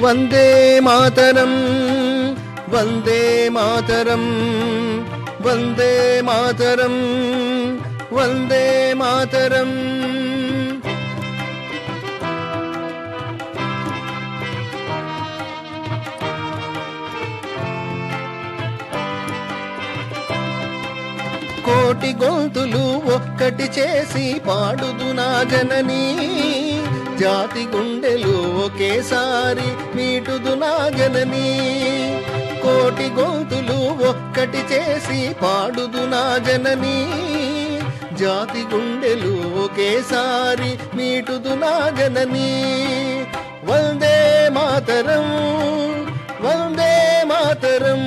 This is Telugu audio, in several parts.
వందే మాతరం వందే మాతరం వందే మాతరం వందే మాతరం. కోటి గొంతులు ఒక్కటి చేసి పాడుదు నా జననీ. జాతి గుండెలు ఒకేసారి మీటుదు నాగనని. కోటి గొంతులు ఒక్కటి చేసి పాడుదు నా జనని జాతి గుండెలు ఒకేసారి మీటుదు నా జనని వందే మాతరం వందే మాతరం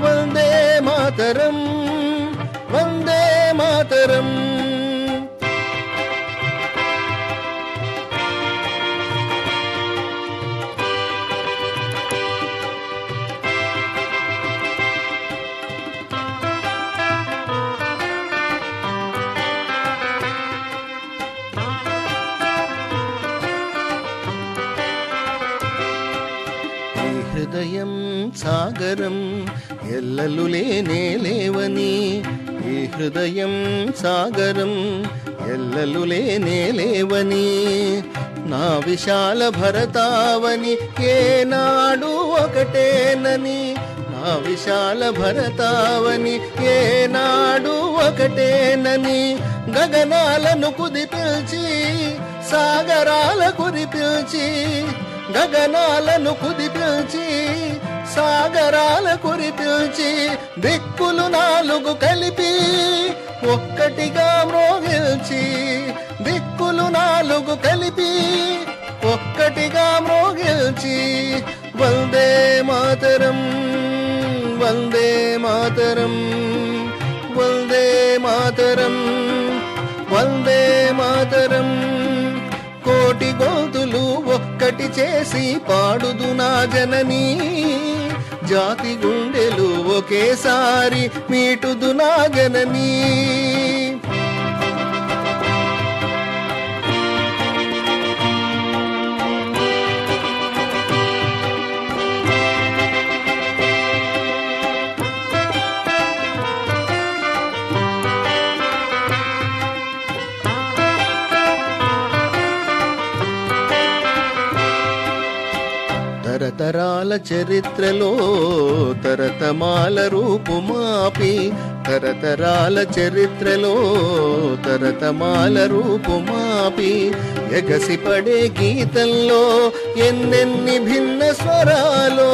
వందే మాతరం వందే మాతరం. హృదయం సాగరం ఎల్లలు లేనే లేవని. ఈ హృదయం సాగరం ఎల్లలు లేనే లేవని. నా విశాల భరతావని ఏనాడు ఒకటేనని. నా విశాల భరతావని ఏనాడు ఒకటేనని. గగనాలను కుదిపిల్చి సాగరాల కురిపిల్చి గగనాలను కుదిపించి సాగరాల కురిపించి దిక్కులు నాలుగు కలిపి ఒక్కటిగా మ్రోగిల్చి దిక్కులు నాలుగు కలిపి ఒక్కటిగా మ్రోగిల్చి వందే మాతరం వందే మాతరం వందే మాతరం వందే మాతరం ఒక్కటి చేసి పాడుదు నా జనని. జాతి గుండెలు ఒకేసారి మీటుదు నా జననీ. తరతరాల చరిత్రలో తరతమాల రూపుమాపి. తరతరాల చరిత్రలో తరతమాల రూపుమాపి. ఎగసిపడే గీతంలో ఎన్నెన్ని భిన్న స్వరాలో.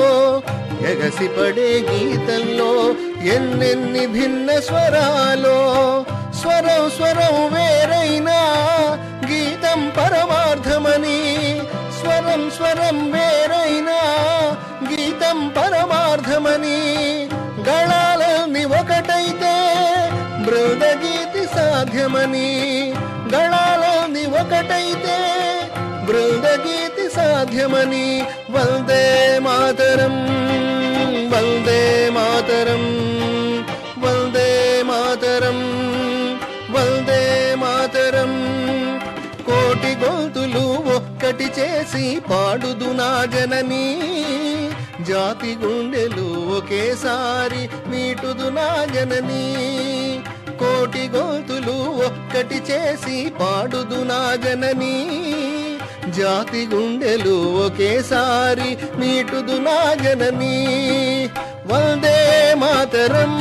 ఎగసిపడే గీతంలో ఎన్నెన్ని భిన్న స్వరాలో. స్వరం స్వరం వేరైనా గీతం పరమార్థమని. స్వరం స్వరం వే గీతం పరమార్థమని గళాలని ఒకటైతే బృందగీతి సాధ్యమని గళాలని ఒకటైతే బృందగీతి సాధ్యమని వందే మాతరం వందే మాతరం వందే మాతరం వందే మాతరం. కోటి గొంతులు ఒక్కటి చేసి పాడుదు నా జనని జాతి గుండెలు ఒకేసారి మీటుదు నా జనని. కోటి గొంతులు ఒక్కటి చేసి పాడుదు నా జనని. జాతి గుండెలు ఒకేసారి మీటుదు నా జనని. వందే మాతరం